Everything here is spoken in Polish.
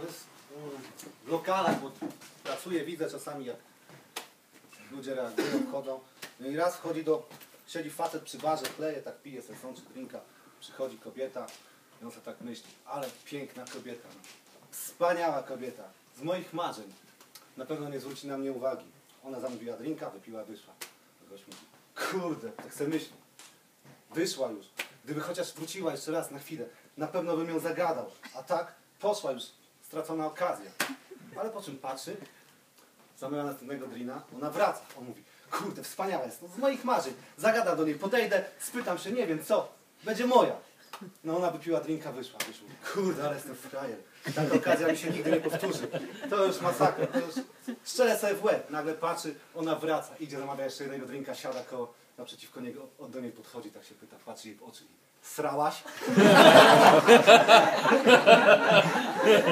ale w lokalach, bo pracuję, widzę czasami jak ludzie reagują, wchodzą. No i raz wchodzi do, siedzi facet przy barze, chleje, tak pije sobie są czy drinka, przychodzi kobieta i on sobie tak myśli, ale piękna kobieta, no. wspaniała kobieta, z moich marzeń. Na pewno nie zwróci na mnie uwagi. Ona zamówiła drinka, wypiła, wyszła. Gość mówi, kurde, tak sobie myśli. Wyszła już. Gdyby chociaż wróciła jeszcze raz na chwilę, na pewno bym ją zagadał. A tak, poszła już, stracona okazja. Ale po czym patrzy, zamawia następnego drina, ona wraca. On mówi, kurde, wspaniała jest, no z moich marzeń. Zagada do niej, podejdę, spytam się, nie wiem co, będzie moja. No ona wypiła drinka, wyszła, wyszła. Kurde, ale jestem frajer. Taka okazja mi się nigdy nie powtórzy. To już masakra, to już szczerze sobie w łeb. Nagle patrzy, ona wraca, idzie, zamawia jeszcze jednego drinka, siada koło, naprzeciwko niego, on do niej podchodzi, tak się pyta, patrzy jej w oczy i srałaś?